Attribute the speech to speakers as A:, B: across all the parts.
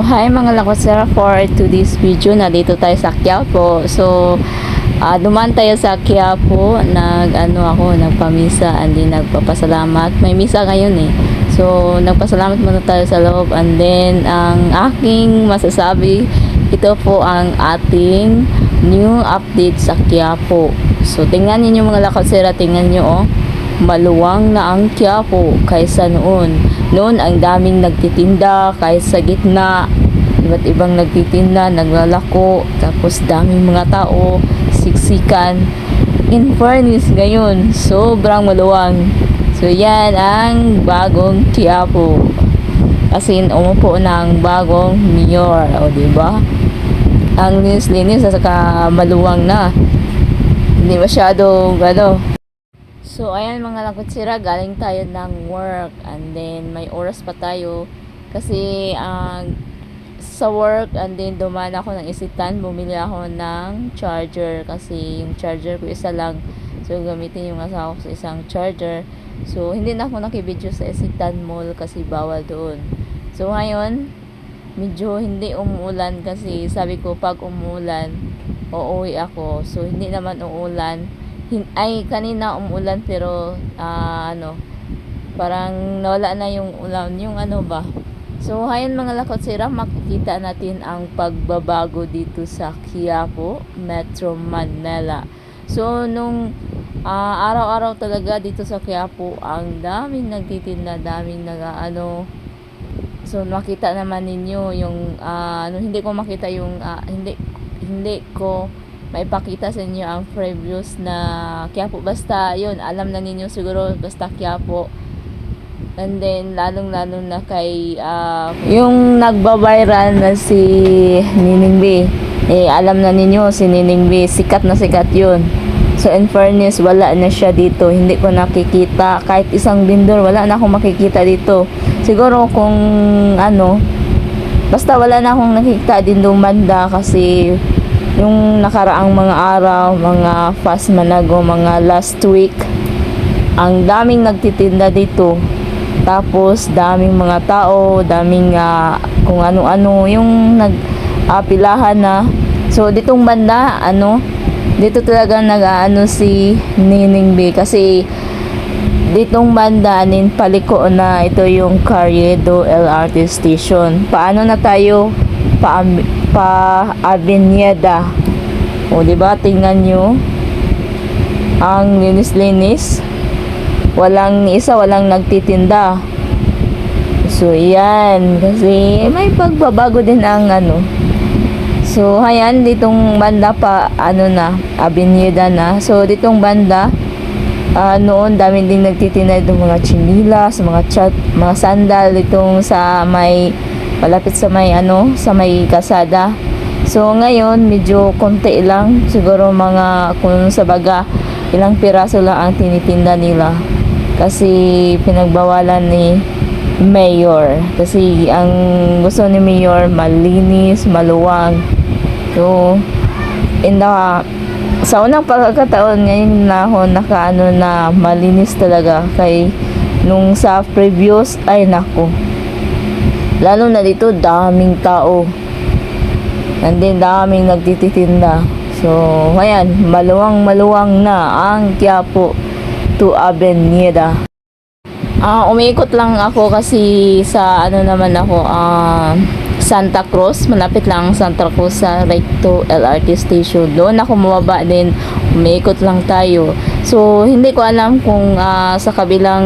A: Hi mga lakwasera for today's video. Nandito tayo sa Quiapo. So, ah dumaan tayo sa Quiapo. Nag, ano ako, nagpamisa and then nagpapasalamat. May misa ngayon eh. So, nagpasalamat muna tayo sa loob and then ang aking masasabi, ito po ang ating new update sa Quiapo. So, tingnan niyo mga lakwasera, tingnan niyo oh maluwang na ang Quiapo kaysa noon. Noon ang daming nagtitinda kaysa gitna. Iba't ibang nagtitinda, naglalako, tapos daming mga tao, siksikan. In fairness ngayon, sobrang maluwang. So yan ang bagong Quiapo. Kasi umupo na ang bagong mayor, o di ba? Ang linis-linis saka maluwang na. Hindi masyadong ano, So, ayan mga lakutsira, galing tayo ng work and then may oras pa tayo kasi ang sa work and then dumaan ako ng isitan, bumili ako ng charger kasi yung charger ko isa lang. So, gamitin yung asawa ko sa isang charger. So, hindi na ako nakibidyo sa isitan mall kasi bawal doon. So, ngayon, medyo hindi umuulan kasi sabi ko pag umuulan, uuwi ako. So, hindi naman uulan ay kanina umulan pero ah, ano parang nawala na yung ulan. Yung ano ba? So hayan mga lakotsira makikita natin ang pagbabago dito sa Quiapo Metro Manila. So nung ah, araw-araw talaga dito sa Quiapo ang daming nagtitinda daming nag ano so makita naman ninyo yung ah, ano hindi ko makita yung ah, hindi hindi ko maipakita sa inyo ang previews na Quiapo. Basta, yun, alam na ninyo siguro, basta Quiapo. And then, lalong-lalo na kay, ah, yung nagbabiral na si Nining B. Eh, alam na ninyo, si Nining B, sikat na sikat yun. So, in fairness, wala na siya dito. Hindi ko nakikita. Kahit isang vendor, wala na akong makikita dito. Siguro kung, ano, basta wala na akong nakikita din doon banda kasi yung nakaraang mga araw, mga fast manago, mga last week, ang daming nagtitinda dito. Tapos, daming mga tao, daming ah, kung ano-ano, yung nag-apilahan na. So, ditong banda, ano, dito talaga nag-ano si Nining B kasi ditong banda nin paliko na ito yung Carriedo LRT station. Paano na tayo pa pa Avenida. O di ba tingnan nyo ang linis-linis. Walang isa walang nagtitinda. So yan kasi may pagbabago din ang ano. So ayan ditong banda pa ano na Avenida na. So ditong banda ah, noon dami din nagtitinda ng mga chinilas, mga chat, mga sandal itong sa may malapit sa may ano, sa may kasada. So ngayon medyo konti lang, siguro mga kung sa baga ilang piraso lang ang tinitinda nila. Kasi pinagbawalan ni Mayor. Kasi ang gusto ni Mayor malinis, maluwang. So in the sa unang pagkakataon ngayon na ako nakaano na malinis talaga kay nung sa previous ay nako Lalo na dito, daming tao. And then, daming nagtititinda. So, ayan, maluwang-maluwang na ang Quiapo to Avenida. Ah, umiikot lang ako kasi sa ano naman ako, ah, Santa Cruz, malapit lang ang Santa Cruz sa Recto LRT station. Doon ako mababa din, umiikot lang tayo. So, hindi ko alam kung ah, sa kabilang,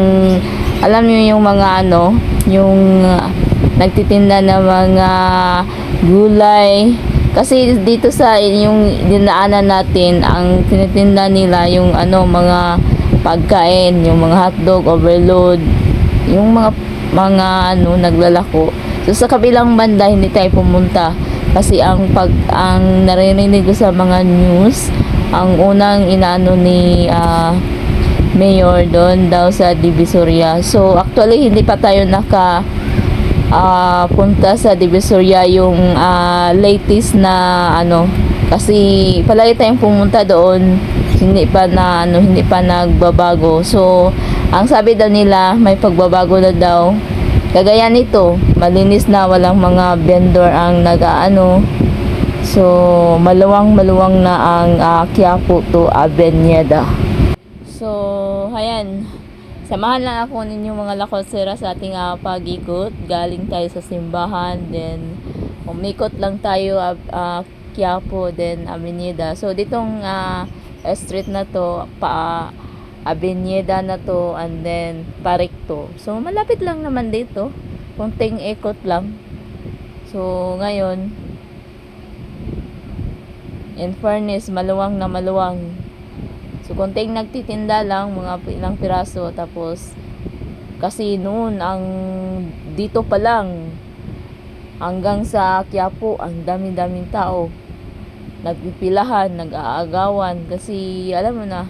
A: alam niyo yung mga ano, yung ah, nagtitinda ng mga gulay. Kasi dito sa yung dinaanan natin, ang tinitinda nila yung ano, mga pagkain, yung mga hotdog, overload, yung mga mga ano naglalako. So sa kabilang banda hindi tayo pumunta kasi ang pag ang narinig ko sa mga news, ang unang inaano ni ah, mayor doon daw sa Divisoria. So actually hindi pa tayo naka ah, punta sa Divisoria yung ah, latest na ano kasi palagi tayong pumunta doon hindi pa na ano hindi pa nagbabago so ang sabi daw nila may pagbabago na daw Kagaya nito, malinis na walang mga vendor ang nagaano. So, maluwang-maluwang na ang uh, Quiapo to Avenida. So, ayan. Samahan lang ako ninyo mga lakosera sa ating ah, pag-ikot. Galing tayo sa simbahan, then umikot lang tayo uh, Quiapo, then Avenida. So, ditong ah, street na to, pa Avenida na to, and then Parikto. So, malapit lang naman dito. Kunting ikot lang. So, ngayon, in fairness, maluwang na maluwang. So, konting nagtitinda lang, mga ilang piraso. Tapos, kasi noon, ang dito pa lang, hanggang sa Quiapo, ang dami-daming tao. Nagpipilahan, nag-aagawan. Kasi, alam mo na,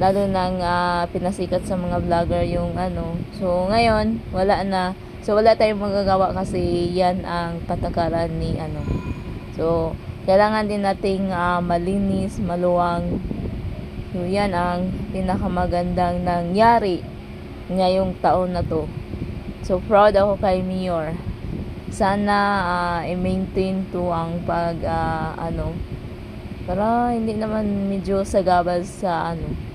A: lalo nang ah, pinasikat sa mga vlogger yung ano. So, ngayon, wala na. So, wala tayong magagawa kasi yan ang patakaran ni ano. So, kailangan din nating ah, malinis, maluwang. So, yan ang pinakamagandang nangyari ngayong taon na to. So, proud ako kay Mayor. Sana ah, i-maintain to ang pag, ah, ano, para hindi naman medyo sagabal sa ano.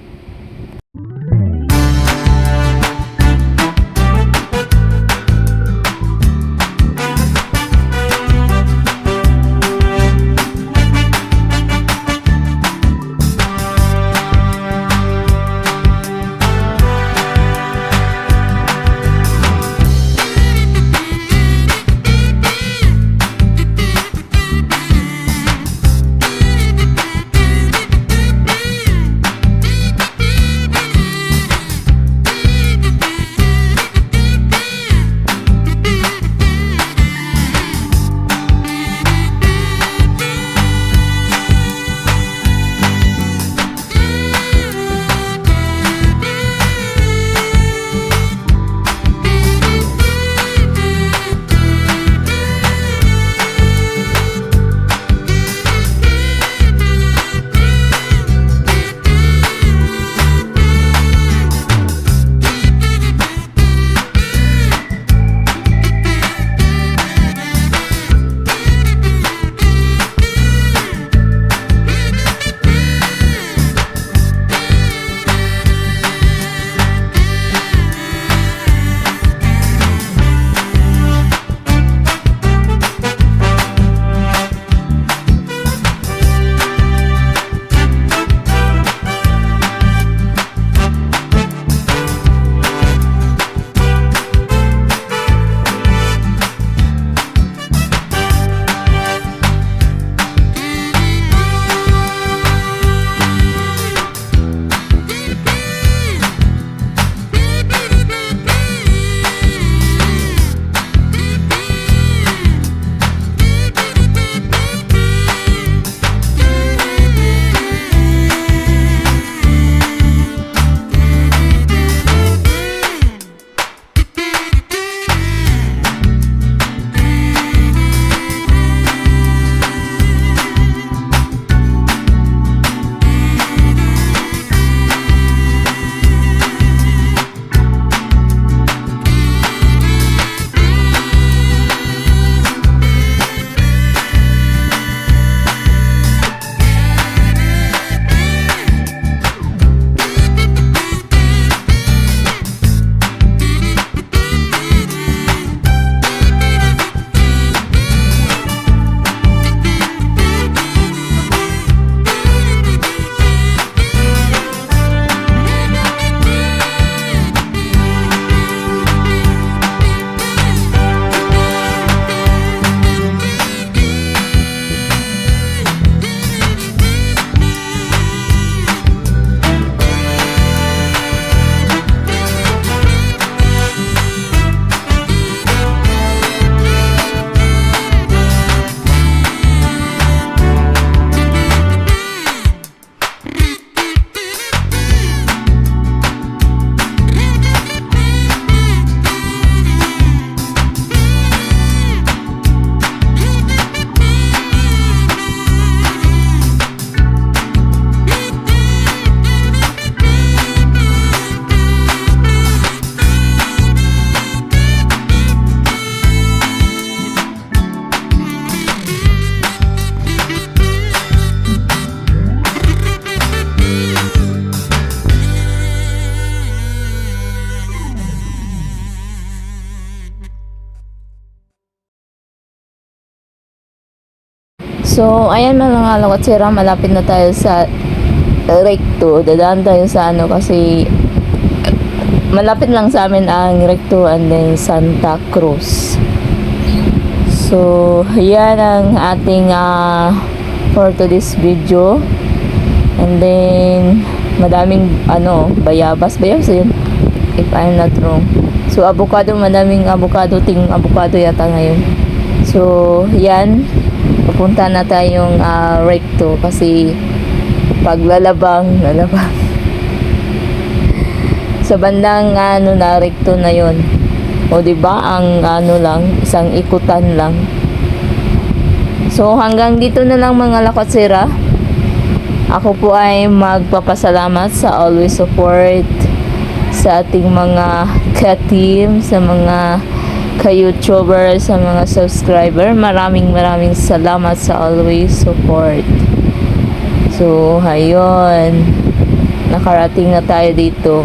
A: So, ayan mga lokotsira, malapit na tayo sa recto. Dadaan tayo sa ano kasi malapit lang sa amin ang recto and then Santa Cruz. So, yan ang ating ah, for today's video. And then, madaming ano, bayabas. Bayabas yun. If I'm not wrong. So, avocado, madaming avocado. Ting avocado yata ngayon. So, yan. Pupunta na tayong ah, recto kasi paglalabang, lalabang. sa bandang ano na recto na yon. O di ba ang ano lang, isang ikutan lang. So hanggang dito na lang mga lakotsira. Ako po ay magpapasalamat sa always support sa ating mga ka-team, sa mga ka-YouTuber, sa mga subscriber. Maraming maraming salamat sa always support. So, ayun. Nakarating na tayo dito.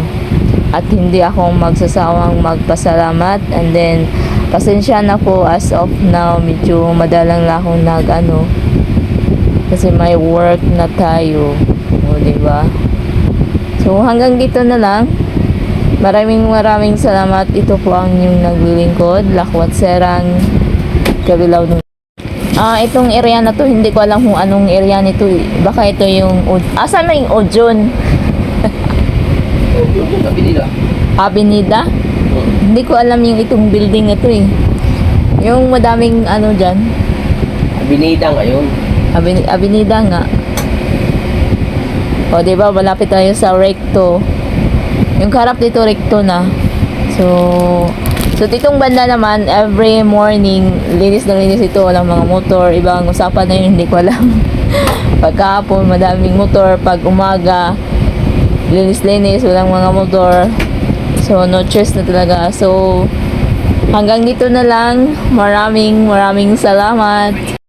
A: At hindi ako magsasawang magpasalamat. And then, pasensya na po as of now. Medyo madalang lang akong nag ano. Kasi may work na tayo. O, diba? So, hanggang dito na lang. Maraming maraming salamat. Ito po ang yung naglilingkod. Lakwat Serang Kabilaw ng Ah, itong area na to, hindi ko alam kung anong area nito. eh. Baka ito yung Od- Asan na yung Ojon?
B: Sabi nila.
A: Avenida? Hindi ko alam yung itong building na to eh. Yung madaming ano dyan.
B: Binida ngayon.
A: Aven- Avenida nga. O, di ba malapit tayo sa Recto. Yung karap dito Recto na. So, so ditong banda naman, every morning, linis na linis ito, walang mga motor, ibang usapan na yun, hindi ko alam. Pagkahapon, madaming motor, pag umaga, linis-linis, walang mga motor. So, no choice na talaga. So, hanggang dito na lang. Maraming, maraming salamat.